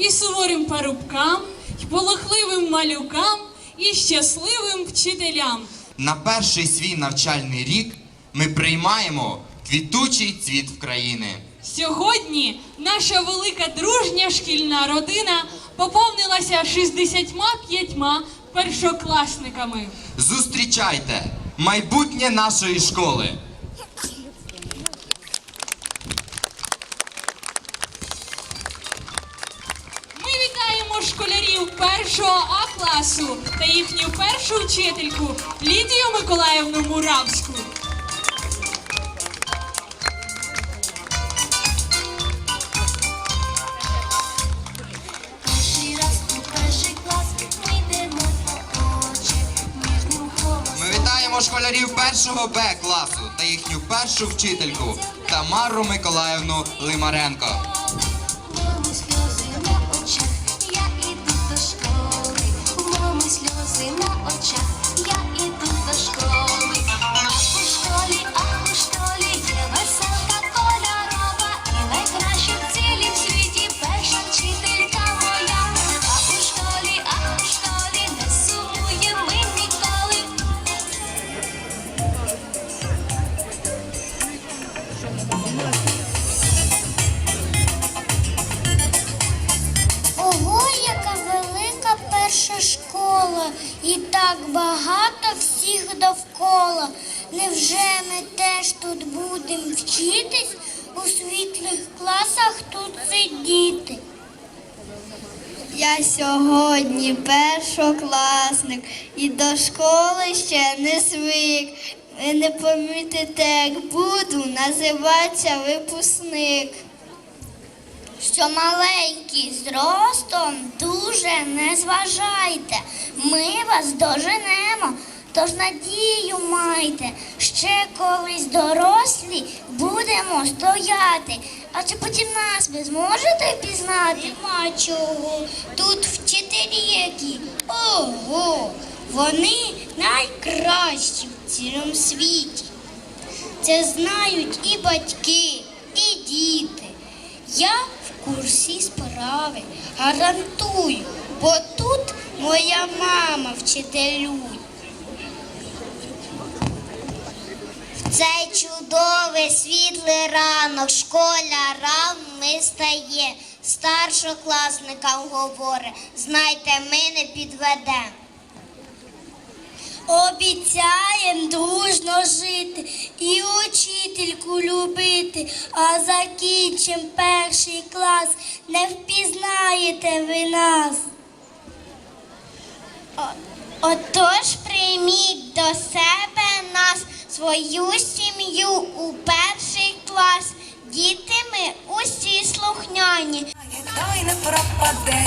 і суворим парубкам, і полохливим малюкам, і щасливим вчителям. На перший свій навчальний рік ми приймаємо квітучий цвіт України. Сьогодні наша велика дружня шкільна родина поповнилася 65 першокласниками. Зустрічайте майбутнє нашої школи. Ми вітаємо школярів першого А класу та їхню першу вчительку Лідію Миколаївну Муравську. Ми вітаємо школярів першого Б класу та їхню першу вчительку Тамару Миколаївну Лимаренко. Так багато всіх довкола. Невже ми теж тут будемо вчитись у світлих класах тут сидіти? Я сьогодні першокласник і до школи ще не звик. Ви не помітите, як буду називатися випускник що маленький зростом дуже не зважайте. Ми вас доженемо, тож надію майте. Ще колись дорослі будемо стояти. А чи потім нас ви зможете пізнати? Нема чого. Тут вчителі які. Ого! Вони найкращі в цілому світі. Це знають і батьки, і діти. Я курсі справи гарантую, бо тут моя мама вчителює. В цей чудовий світлий ранок школярам ми стає. Старшокласникам говорить, знайте, ми не підведемо. Обіцяєм дружно жити і учительку любити, а закінчим перший клас, не впізнаєте ви нас. О- Отож прийміть до себе нас, свою сім'ю у перший клас. Діти ми усі слухняні. не пропаде,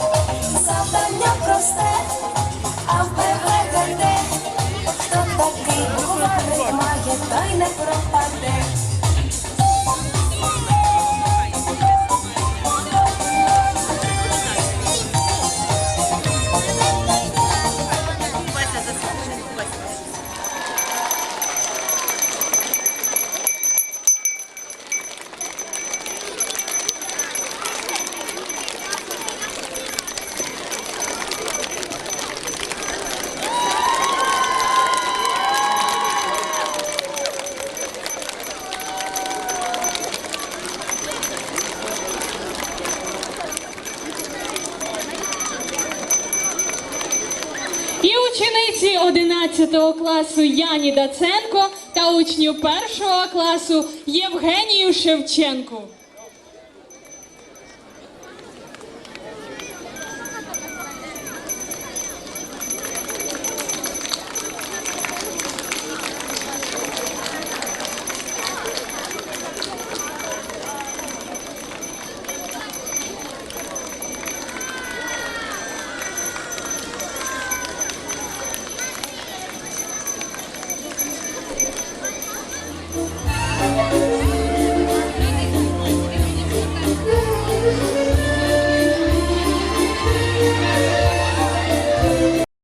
Завдання просте, а ПВГД. Хто такий букварик має, той не пропаде. Учениці 11 класу Яні Даценко та учню 1 класу Євгенію Шевченку.